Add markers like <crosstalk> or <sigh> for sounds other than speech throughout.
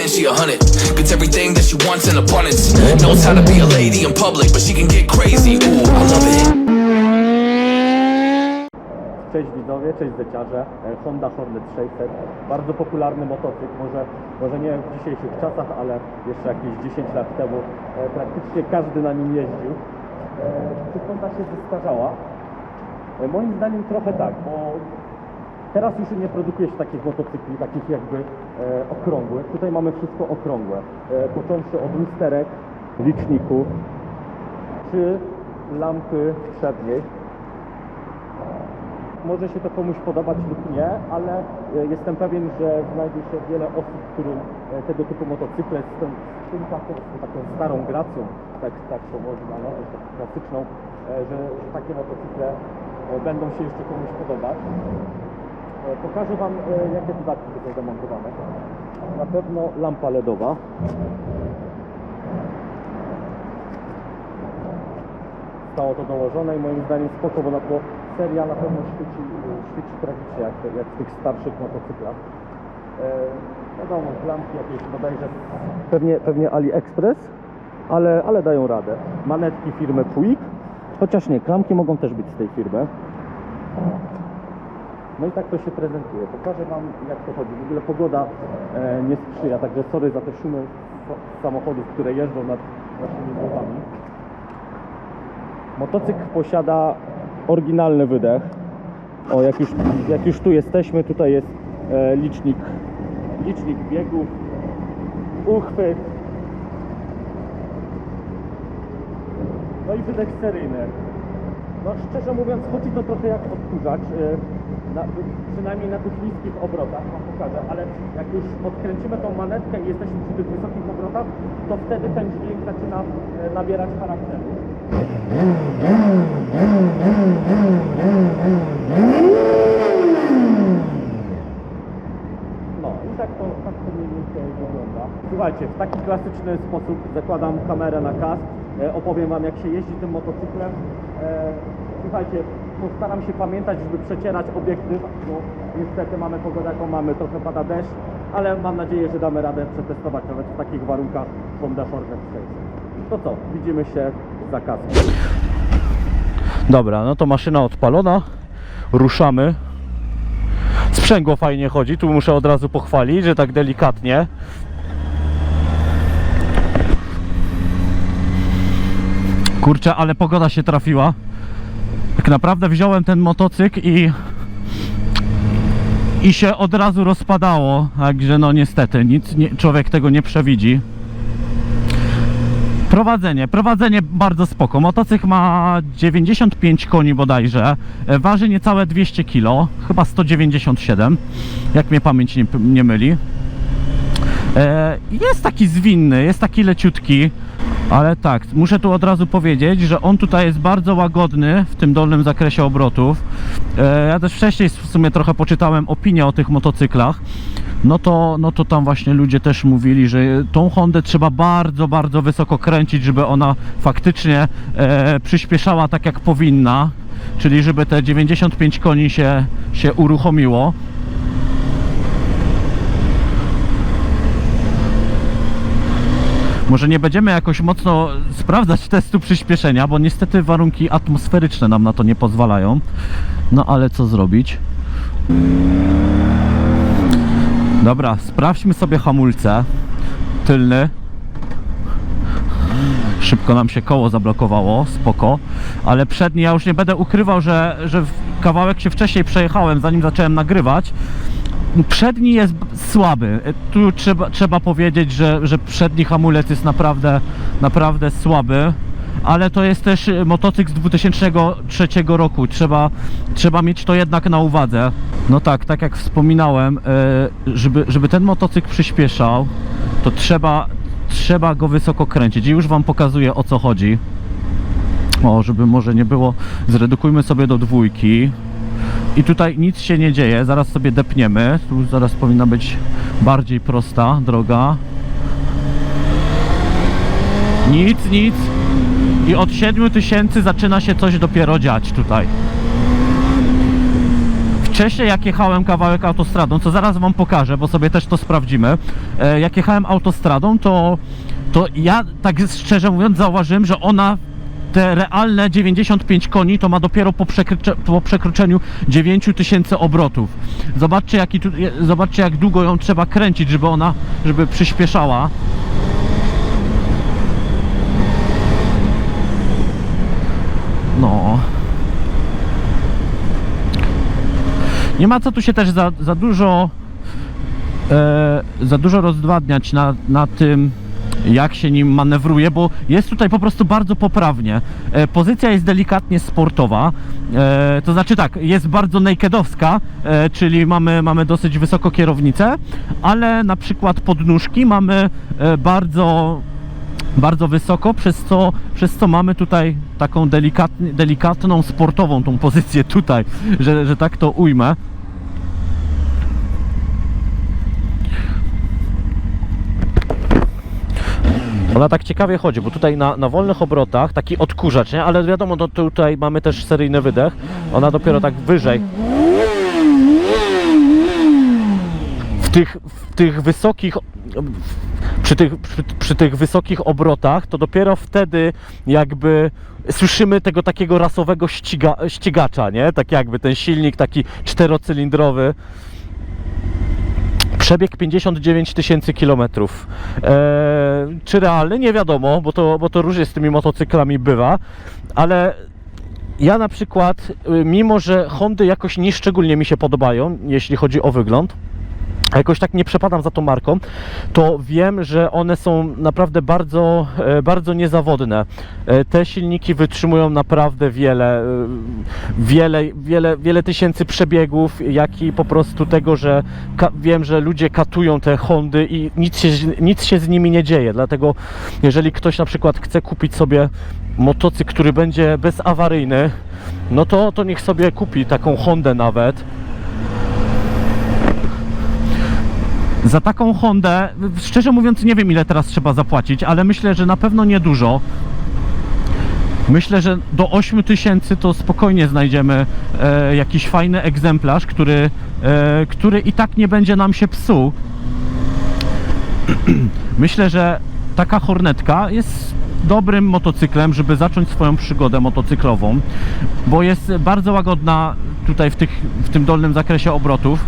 she a hundred. Gets everything that she wants in abundance. Knows how to be a lady in public, but she can get crazy. Ooh, I love it. Cześć widzowie, cześć zeciarze. E, Honda Hornet 600. Bardzo popularny motocykl, może, może nie w dzisiejszych czasach, ale jeszcze jakieś 10 lat temu e, praktycznie każdy na nim jeździł. E, Czy Honda się zestarzała? Moim zdaniem trochę tak, bo teraz już nie produkuje się takich motocykli, takich jakby e, okrągłych. Tutaj mamy wszystko okrągłe. E, począwszy od lusterek, liczników, czy lampy przedniej. Może się to komuś podobać lub nie, ale e, jestem pewien, że znajdzie się wiele osób, którym e, tego typu motocykle z tą, z tym taką, taką starą gracją, tak, tak to można nazwać, taką klasyczną, e, że, że takie motocykle e, będą się jeszcze komuś podobać. E, Pokażę Wam, e, jakie dodatki są zamontowane. Na pewno lampa LEDowa. Zostało to dołożone i moim zdaniem spoko, bo, na, bo seria na pewno świeci, świeci tragicznie, jak, jak w tych starszych motocyklach. E, wiadomo, lampki jakieś bodajże pewnie, pewnie AliExpress, ale, ale dają radę. Manetki firmy Puig, chociaż nie, klamki mogą też być z tej firmy. No i tak to się prezentuje. Pokażę Wam jak to chodzi. W ogóle pogoda e, nie sprzyja, także sorry za te szumy samochodów, które jeżdżą nad naszymi głowami. Motocykl posiada oryginalny wydech. O, jak już, jak już tu jesteśmy, tutaj jest e, licznik, licznik biegów, uchwyt. No i wydech seryjny. No szczerze mówiąc, chodzi to trochę jak odkurzacz. e, Na, przynajmniej na tych niskich obrotach, wam pokażę, ale jak już odkręcimy tą manetkę i jesteśmy przy tych wysokich obrotach, to wtedy ten dźwięk zaczyna e, nabierać charakteru. No i tak to, tak to mniej więcej wygląda. Słuchajcie, w taki klasyczny sposób zakładam kamerę na kask, e, opowiem Wam jak się jeździ tym motocyklem. Słuchajcie, postaram się pamiętać, żeby przecierać obiektyw, bo niestety mamy pogodę jaką mamy, trochę pada deszcz, ale mam nadzieję, że damy radę przetestować nawet w takich warunkach Honda Hornet 600. To co, widzimy się za kaskiem. Dobra, no to maszyna odpalona, ruszamy. Sprzęgło fajnie chodzi, tu muszę od razu pochwalić, że tak delikatnie. Kurczę, ale pogoda się trafiła. Tak naprawdę wziąłem ten motocykl i i się od razu rozpadało, także no niestety nic nie, człowiek tego nie przewidzi. Prowadzenie, prowadzenie bardzo spoko. Motocykl ma 95 koni bodajże, e, waży niecałe 200 kg, chyba 197, jak mnie pamięć nie, nie myli. E, Jest taki zwinny, jest taki leciutki, ale tak, muszę tu od razu powiedzieć, że on tutaj jest bardzo łagodny w tym dolnym zakresie obrotów. E, Ja też wcześniej w sumie trochę poczytałem opinię o tych motocyklach. No to, no to tam właśnie ludzie też mówili, że tą Hondę trzeba bardzo, bardzo wysoko kręcić, żeby ona faktycznie e, przyspieszała tak jak powinna, czyli żeby te 95 koni się, się uruchomiło. Może nie będziemy jakoś mocno sprawdzać testu przyspieszenia, bo niestety warunki atmosferyczne nam na to nie pozwalają. No ale co zrobić? Dobra, sprawdźmy sobie hamulce. Tylny. Szybko nam się koło zablokowało, spoko. Ale przedni, ja już nie będę ukrywał, że, że kawałek się wcześniej przejechałem, zanim zacząłem nagrywać. Przedni jest słaby. Tu trzeba, trzeba powiedzieć, że, że przedni hamulec jest naprawdę, naprawdę słaby. Ale to jest też y, motocykl z 2003 roku. Trzeba, trzeba mieć to jednak na uwadze. No tak, tak jak wspominałem, y, żeby, żeby ten motocykl przyspieszał, to trzeba, trzeba go wysoko kręcić. I już Wam pokazuję o co chodzi. O, żeby może nie było, zredukujmy sobie do dwójki. I tutaj nic się nie dzieje, zaraz sobie depniemy. Tu zaraz powinna być bardziej prosta droga. Nic, nic. I od 7000 zaczyna się coś dopiero dziać tutaj. Wcześniej jak jechałem kawałek autostradą, co zaraz wam pokażę, bo sobie też to sprawdzimy. E, jak jechałem autostradą, to, to ja tak szczerze mówiąc zauważyłem, że ona te realne 95 koni to ma dopiero po, po przekroczeniu 9000 obrotów. Zobaczcie, jaki tu, zobaczcie jak długo ją trzeba kręcić, żeby ona, żeby przyspieszała. No. Nie ma co tu się też za, za dużo e, za dużo rozdwadniać na, na tym, jak się nim manewruje, bo jest tutaj po prostu bardzo poprawnie. E, pozycja jest delikatnie sportowa, e, to znaczy tak, jest bardzo nakedowska, e, czyli mamy, mamy dosyć wysoko kierownicę, ale na przykład podnóżki mamy bardzo bardzo wysoko, przez co, przez co mamy tutaj taką delikatną, sportową tą pozycję tutaj, że, że tak to ujmę. Ona tak ciekawie chodzi, bo tutaj na, na wolnych obrotach taki odkurzacz, nie? Ale wiadomo, no tutaj mamy też seryjny wydech. Ona dopiero tak wyżej. W tych, w tych wysokich przy tych, przy, przy tych wysokich obrotach, to dopiero wtedy jakby słyszymy tego takiego rasowego ściga, ścigacza, nie? Tak jakby ten silnik taki czterocylindrowy. Przebieg 59 tysięcy kilometrów. Eee, czy realny? Nie wiadomo, bo to, bo to różnie z tymi motocyklami bywa, ale ja na przykład, y, mimo że Hondy jakoś nieszczególnie mi się podobają, jeśli chodzi o wygląd, jakoś tak nie przepadam za tą marką, to wiem, że one są naprawdę bardzo, e, bardzo niezawodne. E, Te silniki wytrzymują naprawdę wiele, e, wiele, wiele, wiele tysięcy przebiegów, jak i po prostu tego, że wiem, że ludzie katują te Hondy i nic się, nic się z nimi nie dzieje. Dlatego, jeżeli ktoś na przykład chce kupić sobie motocykl, który będzie bezawaryjny, no to, to niech sobie kupi taką Hondę nawet. Za taką Hondę, szczerze mówiąc, nie wiem ile teraz trzeba zapłacić, ale myślę, że na pewno niedużo. Myślę, że do 8 tysięcy to spokojnie znajdziemy e, jakiś fajny egzemplarz, który, e, który i tak nie będzie nam się psuł. <clears throat> Myślę, że taka Hornetka jest dobrym motocyklem, żeby zacząć swoją przygodę motocyklową, bo jest bardzo łagodna tutaj w, tych, w tym dolnym zakresie obrotów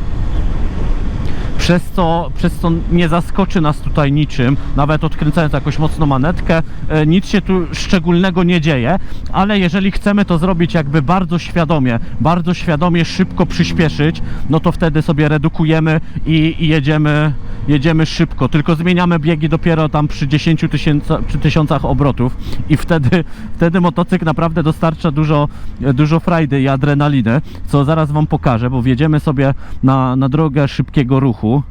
przez co, przez co nie zaskoczy nas tutaj niczym, nawet odkręcając jakoś mocno manetkę, e, nic się tu szczególnego nie dzieje, ale jeżeli chcemy to zrobić jakby bardzo świadomie, bardzo świadomie szybko przyspieszyć, no to wtedy sobie redukujemy i, i jedziemy, jedziemy szybko, tylko zmieniamy biegi dopiero tam przy 10 tysiąca, przy tysiącach obrotów i wtedy, wtedy motocykl naprawdę dostarcza dużo, dużo frajdy i adrenaliny, co zaraz Wam pokażę, bo wjedziemy sobie na, na drogę szybkiego ruchu.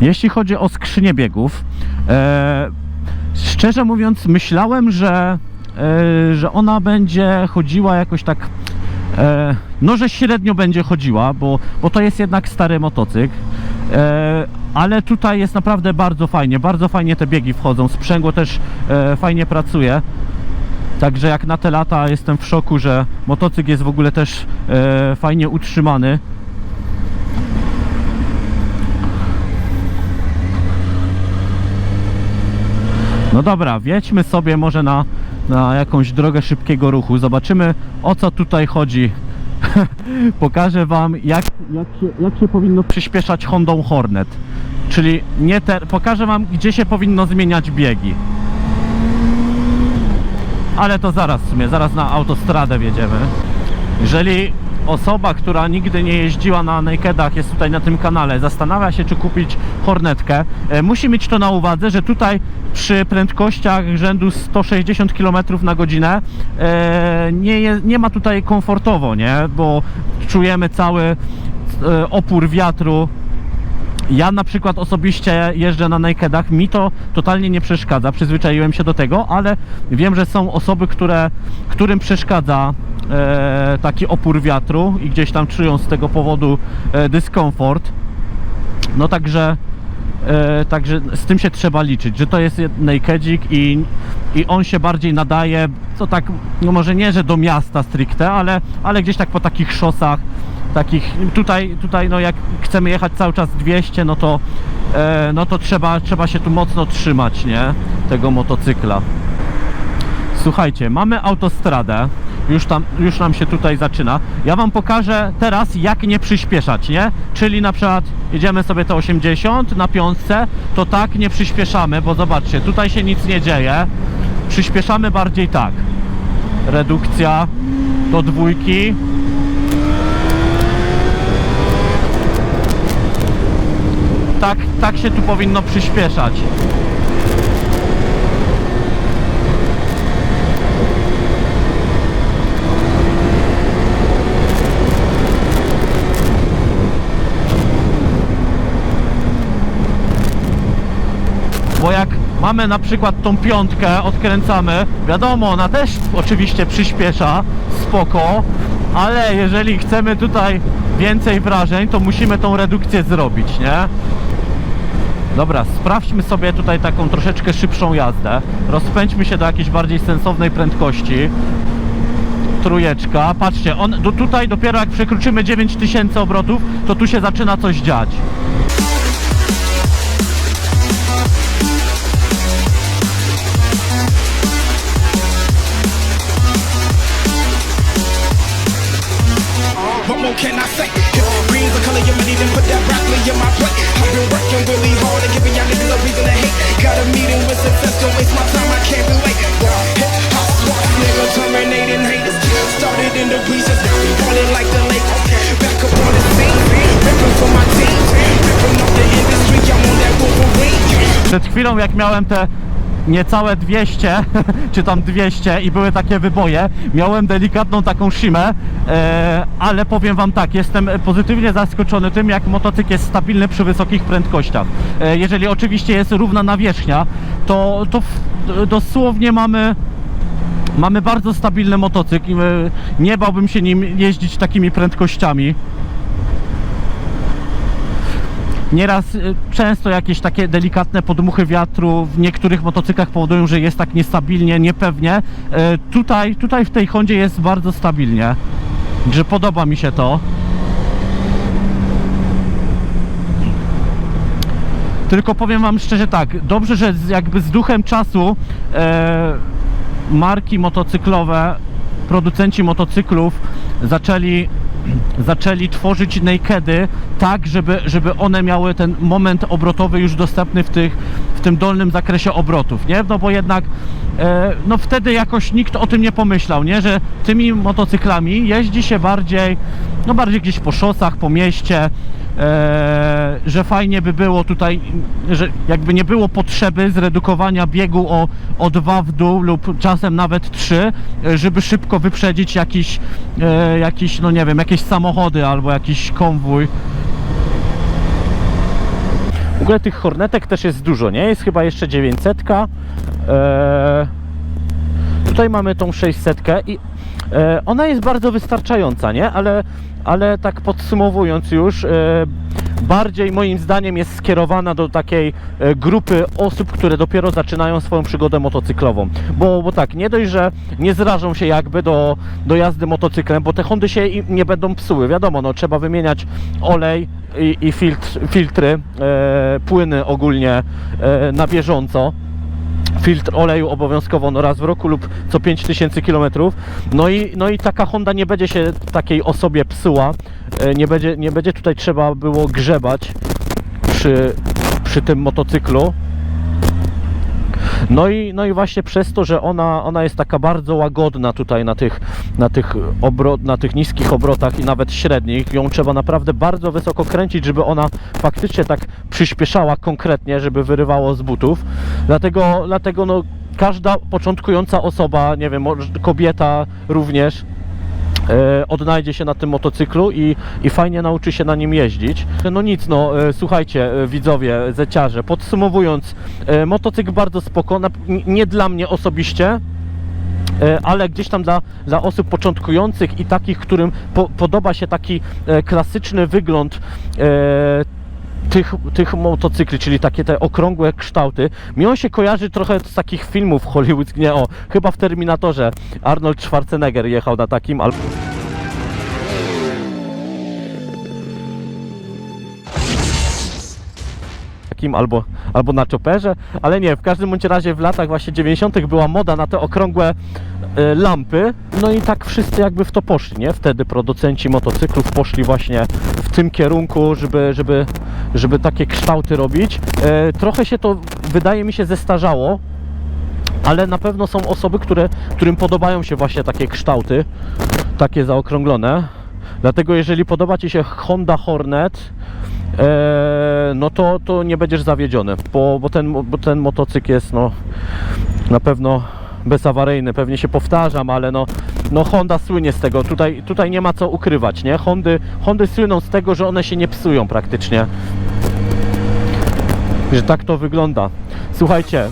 Jeśli chodzi o skrzynię biegów, e, szczerze mówiąc, myślałem, że, e, że ona będzie chodziła jakoś tak. E, no, że średnio będzie chodziła, bo, bo to jest jednak stary motocykl. E, ale tutaj jest naprawdę bardzo fajnie, bardzo fajnie te biegi wchodzą. Sprzęgło też e, fajnie pracuje. Także jak na te lata jestem w szoku, że motocykl jest w ogóle też e, fajnie utrzymany. No dobra, wjedźmy sobie może na, na jakąś drogę szybkiego ruchu. Zobaczymy o co tutaj chodzi. <laughs> Pokażę Wam jak, jak, się, jak się powinno przyspieszać Hondą Hornet. Czyli nie te, pokażę Wam gdzie się powinno zmieniać biegi. Ale to zaraz w sumie, zaraz na autostradę wjedziemy. Jeżeli osoba, która nigdy nie jeździła na nakedach, jest tutaj na tym kanale, zastanawia się, czy kupić Hornetkę, e, musi mieć to na uwadze, że tutaj przy prędkościach rzędu 160 km na godzinę e, nie, je, nie ma tutaj komfortowo, nie? Bo czujemy cały e, opór wiatru ja na przykład osobiście jeżdżę na nakedach, mi to totalnie nie przeszkadza, przyzwyczaiłem się do tego, ale wiem, że są osoby, które, którym przeszkadza taki opór wiatru i gdzieś tam czują z tego powodu e, dyskomfort. No także e, także z tym się trzeba liczyć, że to jest nakedzik i, i on się bardziej nadaje, co tak, no może nie, że do miasta stricte, ale, ale gdzieś tak po takich szosach, takich, tutaj, tutaj no jak chcemy jechać cały czas 200, no to, e, no to trzeba, trzeba się tu mocno trzymać, nie, tego motocykla. Słuchajcie, mamy autostradę. Już, tam, już nam się tutaj zaczyna. Ja Wam pokażę teraz, jak nie przyspieszać, nie? Czyli na przykład jedziemy sobie te 80 na piątce, to tak nie przyspieszamy, bo zobaczcie, tutaj się nic nie dzieje. Przyspieszamy bardziej tak. Redukcja do dwójki. Tak, tak się tu powinno przyspieszać. Bo jak mamy na przykład tą piątkę, odkręcamy, wiadomo, ona też oczywiście przyspiesza, spoko, ale jeżeli chcemy tutaj więcej wrażeń, to musimy tą redukcję zrobić, nie? Dobra, sprawdźmy sobie tutaj taką troszeczkę szybszą jazdę. Rozpędźmy się do jakiejś bardziej sensownej prędkości. Trójeczka, patrzcie, on do, tutaj dopiero jak przekroczymy 9000 obrotów, to tu się zaczyna coś dziać. Can I say? If green's the color money, then put that broccoli in my plate. I've been working really hard and giving y'all niggas a reason to hate. Got a meeting with success, don't waste my time, I can't be late. Hip hop swat, nigga, terminating haters. Started in the pieces, now we ballin' like the Lakers. Back up on the scene, ripping for my team. Ripping up the industry, I'm on that Wolverine. Przed chwilą jak miałem te niecałe 200, <laughs> czy tam 200 i były takie wyboje, miałem delikatną taką szimę, e, ale powiem Wam tak, jestem pozytywnie zaskoczony tym, jak motocykl jest stabilny przy wysokich prędkościach. E, jeżeli oczywiście jest równa nawierzchnia, to, to dosłownie mamy mamy bardzo stabilny motocykl i e, nie bałbym się nim jeździć takimi prędkościami. Nieraz y, często jakieś takie delikatne podmuchy wiatru w niektórych motocyklach powodują, że jest tak niestabilnie, niepewnie. E, Tutaj, tutaj w tej Hondzie jest bardzo stabilnie. Że podoba mi się to. Tylko powiem wam szczerze tak, dobrze, że jakby z duchem czasu e, marki motocyklowe, producenci motocyklów zaczęli zaczęli tworzyć nakedy tak, żeby, żeby one miały ten moment obrotowy już dostępny w, tych, w tym dolnym zakresie obrotów, nie? No bo jednak e, no wtedy jakoś nikt o tym nie pomyślał, nie? Że tymi motocyklami jeździ się bardziej, no bardziej gdzieś po szosach, po mieście, e, że fajnie by było tutaj, że jakby nie było potrzeby zredukowania biegu o, o dwa w dół lub czasem nawet trzy, e, żeby szybko wyprzedzić jakiś, e, jakiś, no nie wiem, jakieś samochody albo jakiś konwój. W ogóle tych hornetek też jest dużo, nie? Jest chyba jeszcze 900. E, tutaj mamy tą 600 i e, ona jest bardzo wystarczająca, nie? Ale, ale tak podsumowując już, e, bardziej moim zdaniem jest skierowana do takiej e, grupy osób, które dopiero zaczynają swoją przygodę motocyklową. Bo, bo tak, nie dość, że nie zrażą się jakby do, do jazdy motocyklem, bo te Hondy się nie będą psuły. Wiadomo, no trzeba wymieniać olej i, i filtr, filtry, e, płyny ogólnie e, na bieżąco filtr oleju obowiązkowo no raz w roku lub co 5000 km. No i, no i taka Honda nie będzie się takiej osobie psuła. E, Nie będzie, nie będzie tutaj trzeba było grzebać przy, przy tym motocyklu. No i, no i właśnie przez to, że ona, ona jest taka bardzo łagodna tutaj na tych, na, tych obro, na tych niskich obrotach i nawet średnich, ją trzeba naprawdę bardzo wysoko kręcić, żeby ona faktycznie tak przyspieszała konkretnie, żeby wyrywało z butów. Dlatego, dlatego no, każda początkująca osoba, nie wiem, kobieta również, odnajdzie się na tym motocyklu i, i fajnie nauczy się na nim jeździć. No nic, no e, słuchajcie e, widzowie, zeciarze, podsumowując, e, motocykl bardzo spoko, na, n- nie dla mnie osobiście, e, ale gdzieś tam dla, dla osób początkujących i takich, którym po, podoba się taki e, klasyczny wygląd e, tych, tych motocykli, czyli takie te okrągłe kształty, mi on się kojarzy trochę z takich filmów hollywoodzkich, nie o, chyba w Terminatorze Arnold Schwarzenegger jechał na takim, albo... albo, albo na choperze, ale nie, w każdym bądź razie w latach właśnie 90. była moda na te okrągłe e, lampy, no i tak wszyscy jakby w to poszli, nie? Wtedy producenci motocyklów poszli właśnie w tym kierunku, żeby, żeby, żeby takie kształty robić. E, trochę się to, wydaje mi się, zestarzało, ale na pewno są osoby, które, którym podobają się właśnie takie kształty, takie zaokrąglone. Dlatego jeżeli podoba Ci się Honda Hornet, no to, to nie będziesz zawiedziony, bo, bo, ten, bo ten motocykl jest no, na pewno bezawaryjny. Pewnie się powtarzam, ale no, no Honda słynie z tego. Tutaj, tutaj nie ma co ukrywać, nie? Hondy, Hondy słyną z tego, że one się nie psują praktycznie że tak to wygląda. Słuchajcie, e,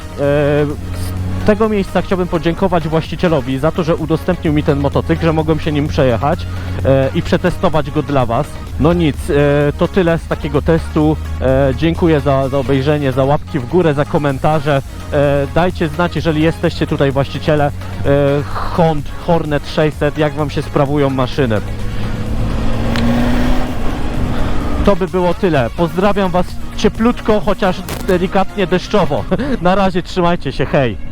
tego miejsca chciałbym podziękować właścicielowi za to, że udostępnił mi ten motocykl, że mogłem się nim przejechać e, i przetestować go dla Was. No nic, e, to tyle z takiego testu. E, dziękuję za, za obejrzenie, za łapki w górę, za komentarze. E, dajcie znać, jeżeli jesteście tutaj właściciele e, Hond Hornet 600, jak Wam się sprawują maszyny. To by było tyle. Pozdrawiam Was cieplutko, chociaż delikatnie deszczowo. <laughs> Na razie trzymajcie się, hej!